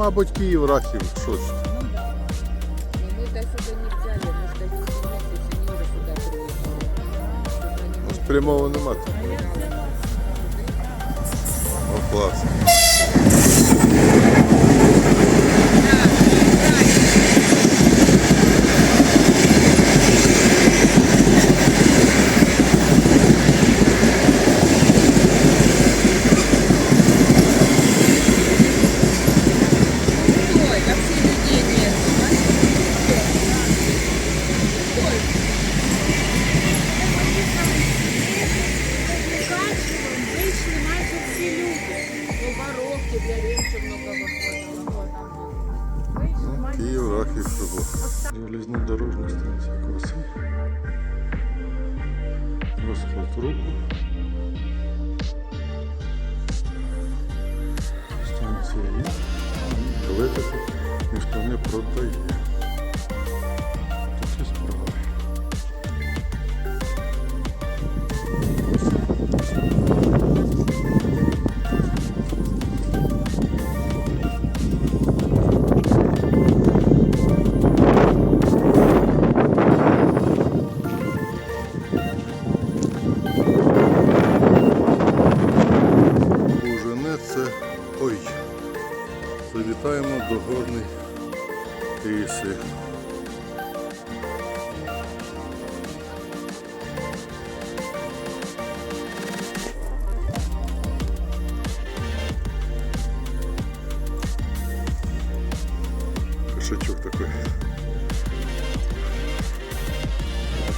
мабуть, Київ, Рахів, щось. Ну да. Но мы до сюда не взяли, мы ж до месяца сеньоры сюда приехали. Чтобы они Ну, Прямого нема. тут. О, клас. Завітаємо до горний тиси. Кошачок такой.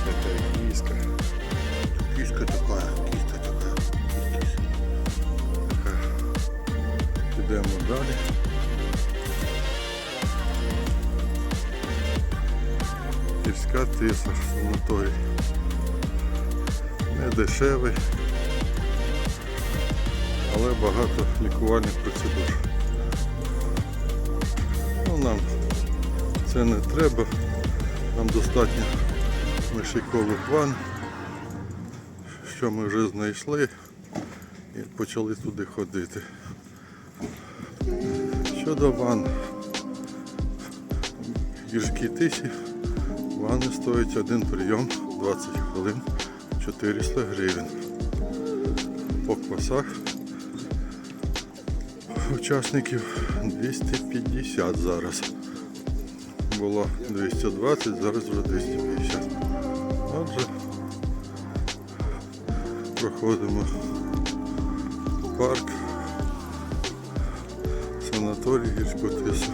Такая киска. Киска такая, далі. Гірська тиса, санаторій. Не дешевий, але багато лікувальних процедур. Ну, нам це не треба. Нам достатньо мишикових ван, що ми вже знайшли і почали туди ходити. Щодо ван, гірській тисі ванни стоять один прийом 20 хвилин 400 гривень. По квасах учасників 250 зараз. Було 220, зараз вже 250. Отже, проходимо парк санаторій гірську тису.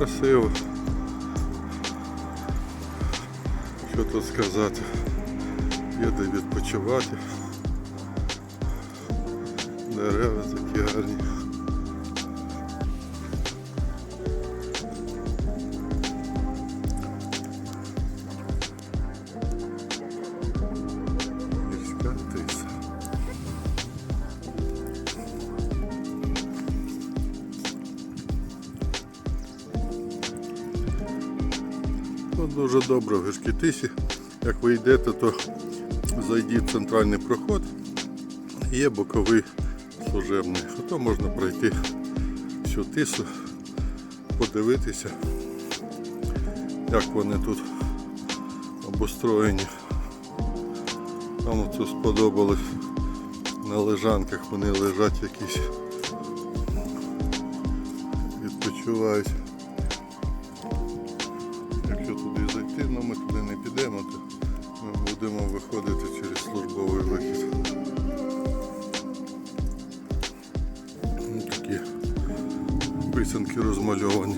Красиво. Що тут сказати? Є де відпочивати. Дерева такі гарні. Дуже добре в гірській тисі. Як ви йдете, то зайдіть в центральний проход. Є боковий служебний. А то можна пройти всю тису, подивитися, як вони тут обустроєні. Там оце сподобалось на лежанках, вони лежать якісь, відпочивають. Ну ми туди не підемо, то ми будемо виходити через службовий вихід. Ну, такі писанки розмальовані.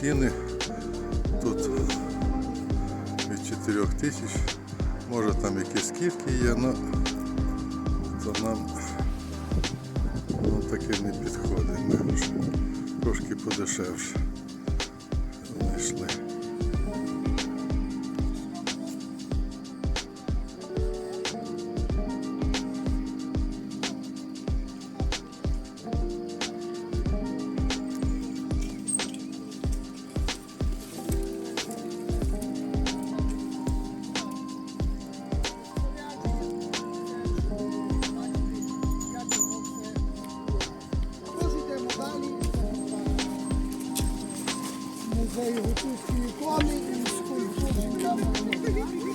Ціни тут від 4 тисяч. Може там якісь скидки є, але то нам ну, таке не підходить. Трошки подешевше за його ікони і скульптури.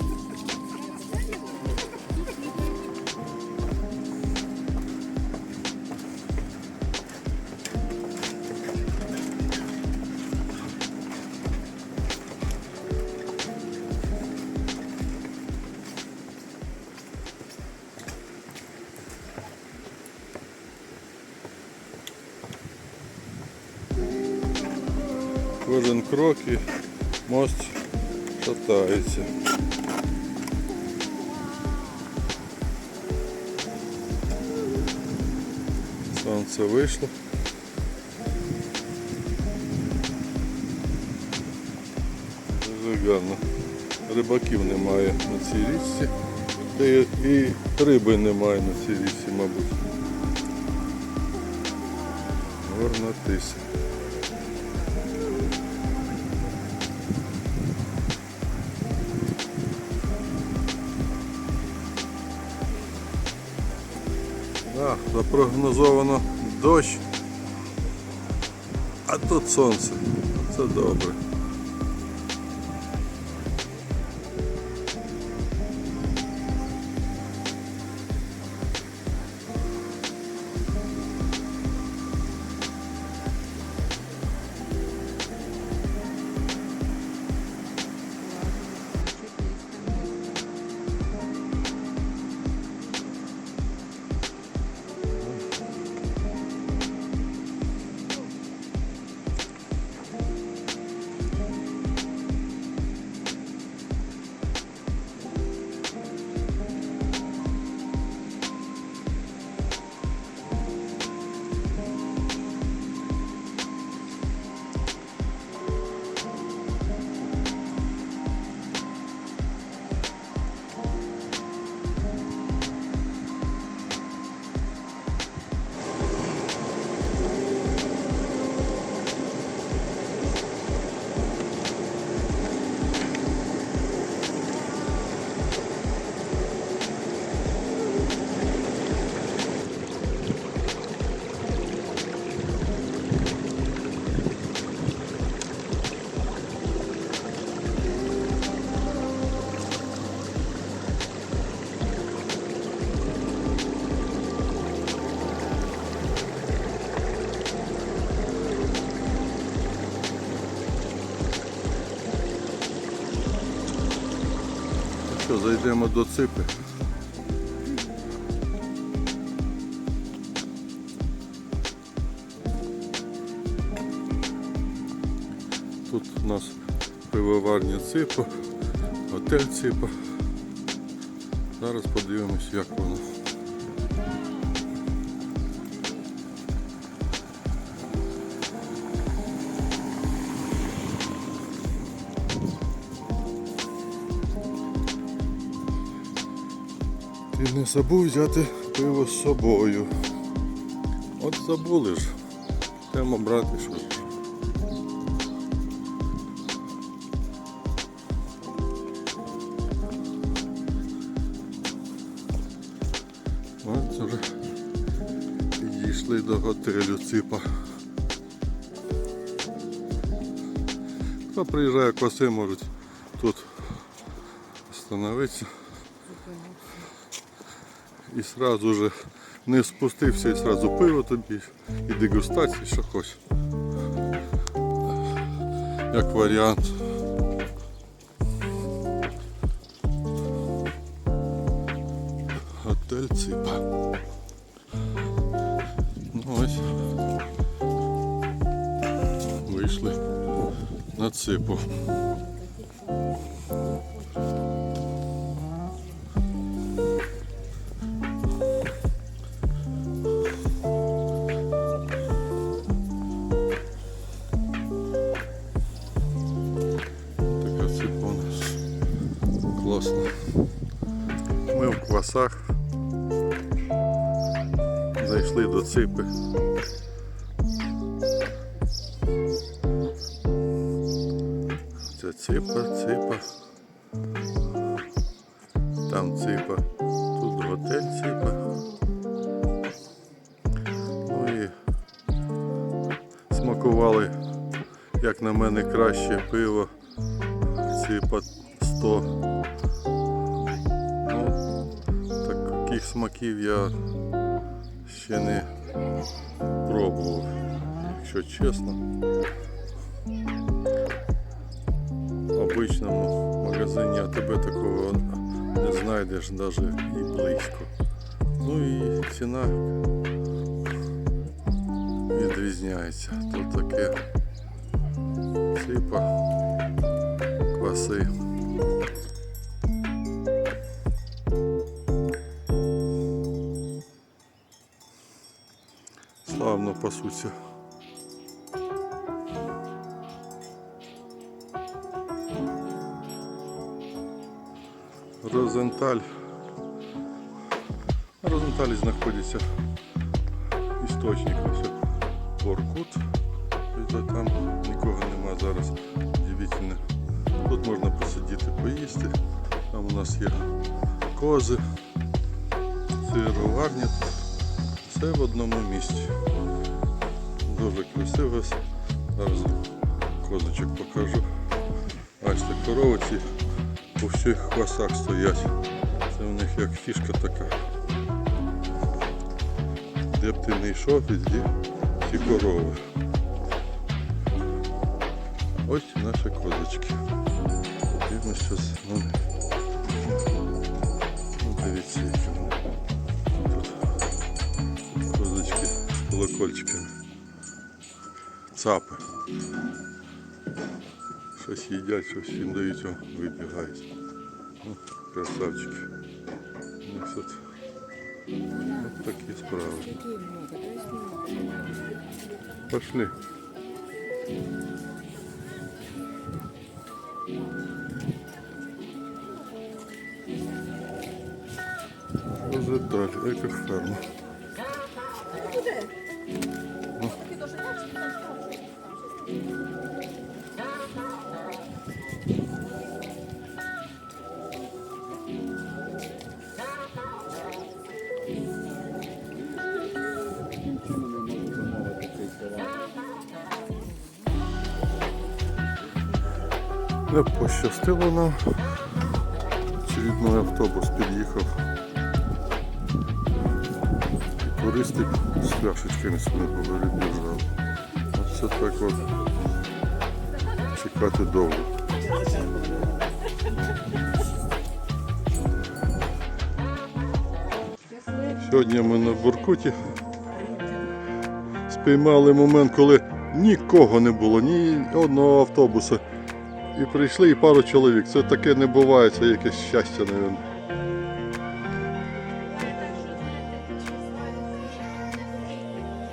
Кожен крок і мост шатається. Сонце вийшло. Дуже гарно. Рибаків немає на цій річці. Та і риби немає на цій річці, мабуть. Горна тися. Запрогнозовано дощ, а тут сонце. Це добре. Зайдемо до ципи. Тут у нас пивоварня ципа, готель ципа. Зараз подивимось, як воно. Не забув взяти пиво з собою. От забули ж. Йдемо брати щось. От вже підійшли до готелю Ципа. Хто приїжджає коси, можуть тут остановитися. І сразу же не спустився і сразу пиво тобі і дегустації, що хочеш. Як варіант. Готель Ципа. Ну ось. Вийшли на ципу. Квасах. Зайшли до ципи. Це ципа, ципа. Там ципа. Тут готель ципа. Ну і смакували, як на мене, краще пиво. Ципа 100. Таких смаків я ще не пробував, якщо чесно. В обичному магазині АТБ такого не знайдеш навіть і близько. Ну і ціна відрізняється. Тут таке сипа, кваси. Славно пасуться. Розенталь. На Розенталі знаходиться істочник ось Оркут. Тобто Там нікого нема зараз. Удивительно. Тут можна посидіти, поїсти. Там у нас є кози, сироварня. Все в одному місці. Дуже красиво. Зараз козочок покажу. Бачите, корови ці по всіх хвостах стоять. Це в них як фішка така. Де б ти не йшов, везде ці корови. Ось наші козочки. Ну, ну дивіться, які вони. Колокольчиками. Цапи. Щось їдять, щось їм дають, вибігають. Ну, красавчики. У них тут от такі справи. Пошли. Розеталь, екоферма. Не пощастило нам. Очередной автобус під'їхав. І туристи з пляшечками своїми повирібіжали. Оце так от чекати довго. Сьогодні ми на Буркуті спіймали момент, коли нікого не було, ні одного автобуса. І прийшли і пару чоловік. Це таке не буває, це якесь щастя, мабуть.